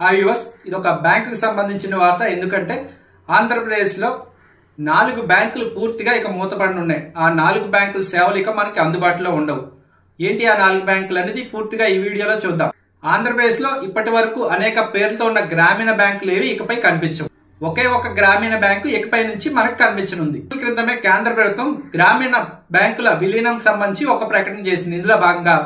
Hi యువస్ ఇది ఒక బ్యాంకుకి సంబంధించిన వార్త. ఎందుకంటే ఆంధ్రప్రదేశ్లో నాలుగు బ్యాంకులు పూర్తిగా ఇక మూతపడి ఉన్నాయి ఆ నాలుగు బ్యాంకుల సేవలు ఇక మనకి అందుబాటులో ఉండవు. ఏంటి ఆ నాలుగు బ్యాంకులు అనేది పూర్తిగా ఈ వీడియోలో చూద్దాం. ఆంధ్రప్రదేశ్లో ఇప్పటి వరకు అనేక పేర్లతో ఉన్న గ్రామీణ బ్యాంకులు ఏవి ఇకపై కనిపించవు. ఒకే ఒక గ్రామీణ బ్యాంకు ఇకపై నుంచి మనకు కనిపించనుంది. క్రితమే కేంద్ర ప్రభుత్వం గ్రామీణ బ్యాంకుల విలీనం సంబంధించి ఒక ప్రకటన చేసింది. ఇందులో భాగంగా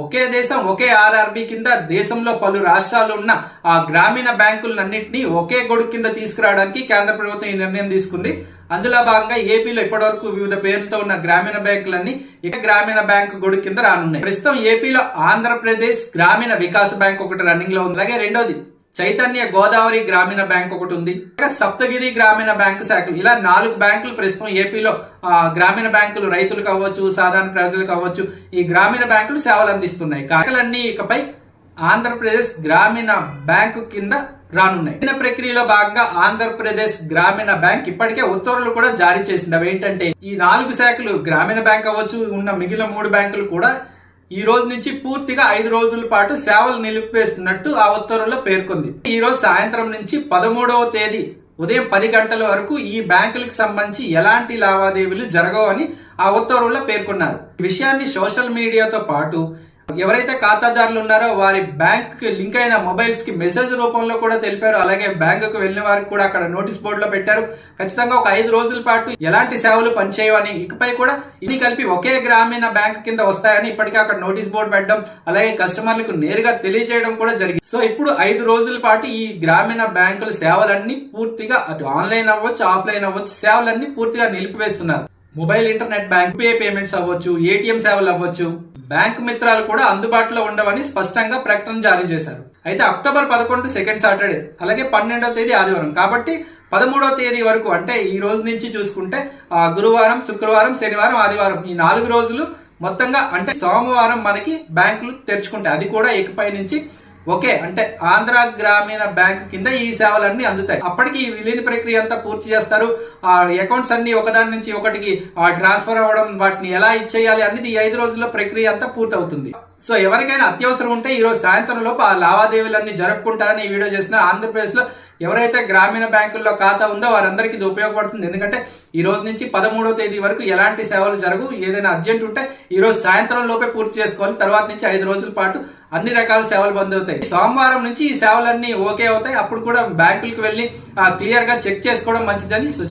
ఒకే దేశం ఒకే ఆర్ఆర్బి కింద దేశంలో పలు రాష్ట్రాలు ఉన్న ఆ గ్రామీణ బ్యాంకులన్నింటినీ ఒకే గొడుగు కింద తీసుకురావడానికి కేంద్ర ప్రభుత్వం ఈ నిర్ణయం తీసుకుంది. అందులో భాగంగా ఏపీలో ఇప్పటివరకు వివిధ పేర్లతో ఉన్న గ్రామీణ బ్యాంకులన్నీ ఇక గ్రామీణ బ్యాంకు గొడుగు కింద రానున్నాయి. ప్రస్తుతం ఏపీలో ఆంధ్రప్రదేశ్ గ్రామీణ వికాస్ బ్యాంక్ ఒకటి రన్నింగ్లో ఉంది. అలాగే రెండోది చైతన్య గోదావరి గ్రామీణ బ్యాంక్ ఒకటి ఉంది. సప్తగిరి గ్రామీణ బ్యాంకు శాఖలు ఇలా నాలుగు బ్యాంకులు ప్రస్తుతం ఏపీలో గ్రామీణ బ్యాంకులు రైతులకు అవ్వచ్చు సాధారణ ప్రజలకు అవ్వచ్చు ఈ గ్రామీణ బ్యాంకులు సేవలు అందిస్తున్నాయి. కాకలన్నీ ఇకపై ఆంధ్రప్రదేశ్ గ్రామీణ బ్యాంకు కింద రానున్నాయి. ప్రక్రియలో భాగంగా ఆంధ్రప్రదేశ్ గ్రామీణ బ్యాంక్ ఇప్పటికే ఉత్తర్వులు కూడా జారీ చేసింది. అవి ఏంటంటే ఈ నాలుగు శాఖలు గ్రామీణ బ్యాంక్ అవ్వచ్చు ఉన్న మిగిలిన మూడు బ్యాంకులు కూడా ఈ రోజు నుంచి పూర్తిగా ఐదు రోజుల పాటు సేవలు నిలిపివేస్తున్నట్టు ఆ ఉత్తర్వుల్లో పేర్కొంది. ఈ రోజు సాయంత్రం నుంచి పదమూడవ తేదీ ఉదయం పది గంటల వరకు ఈ బ్యాంకులకు సంబంధించి ఎలాంటి లావాదేవీలు జరగవని ఆ ఉత్తర్వుల్లో పేర్కొన్నారు. ఈ విషయాన్ని సోషల్ మీడియాతో పాటు ఎవరైతే ఖాతాదారులు ఉన్నారో వారి బ్యాంక్ లింక్ అయిన మొబైల్స్కి మెసేజ్ రూపంలో కూడా తెలిపారు. అలాగే బ్యాంకుకు వెళ్ళిన వారికి కూడా అక్కడ నోటీస్ బోర్డులో పెట్టారు. ఖచ్చితంగా ఒక ఐదు రోజుల పాటు ఎలాంటి సేవలు పనిచేయవని ఇకపై కూడా ఇన్ని కలిపి ఒకే గ్రామీణ బ్యాంక్ కింద వస్తాయని ఇప్పటికే అక్కడ నోటీస్ బోర్డు పెట్టడం అలాగే కస్టమర్లకు నేరుగా తెలియజేయడం కూడా జరిగింది. సో ఇప్పుడు ఐదు రోజుల పాటు ఈ గ్రామీణ బ్యాంకుల సేవలన్నీ పూర్తిగా అటు ఆన్లైన్ అవ్వచ్చు ఆఫ్లైన్ అవ్వచ్చు సేవలన్నీ పూర్తిగా నిలిపివేస్తున్నారు. Mobile internet bank pay payments అవ్వచ్చు ఏటీఎం సేవలు అవ్వచ్చు. బ్యాంక్ మిత్రాలు కూడా అందుబాటులో ఉండవని స్పష్టంగా ప్రకటన జారీ చేశారు. అయితే అక్టోబర్ పదకొండు సెకండ్ సాటర్డే అలాగే పన్నెండవ తేదీ ఆదివారం. కాబట్టి పదమూడవ తేదీ వరకు అంటే ఈ రోజు నుంచి చూసుకుంటే ఆ గురువారం శుక్రవారం శనివారం ఆదివారం ఈ నాలుగు రోజులు మొత్తంగా అంటే సోమవారం మనకి బ్యాంకులు తెరుచుకుంటాయి. అది కూడా ఇకపై నుంచి ఓకే అంటే ఆంధ్ర గ్రామీణ బ్యాంక్ కింద ఈ సేవలన్నీ అందుతాయి. అప్పటికి ఈ విలీన ప్రక్రియ అంతా పూర్తి చేస్తారు. ఆ అకౌంట్స్ అన్ని ఒకదాని నుంచి ఒకటికి ట్రాన్స్ఫర్ అవ్వడం వాటిని ఎలా ఇచ్చేయాలి అనేది ఈ ఐదు రోజుల్లో ప్రక్రియ అంతా పూర్తవుతుంది. సో ఎవరికైనా అత్యవసరం ఉంటే ఈరోజు సాయంత్రం లోపు ఆ లావాదేవీలన్నీ జరుపుకుంటారని ఈ వీడియో చేసిన ఆంధ్రప్రదేశ్లో ఎవరైతే గ్రామీణ బ్యాంకుల్లో ఖాతా ఉందో వారందరికీ ఇది ఉపయోగపడుతుంది. ఎందుకంటే ఈ రోజు నుంచి పదమూడవ తేదీ వరకు ఎలాంటి సేవలు జరగవు. ఏదైనా అర్జెంట్ ఉంటే ఈ రోజు సాయంత్రం లోపే పూర్తి చేసుకోవాలి. తర్వాత నుంచి ఐదు రోజుల పాటు అన్ని రకాల సేవలు బంద్ అవుతాయి. సోమవారం నుంచి ఈ సేవలన్నీ ఓకే అవుతాయి. అప్పుడు కూడా బ్యాంకులకు వెళ్ళి క్లియర్గా చెక్ చేసుకోవడం మంచిదని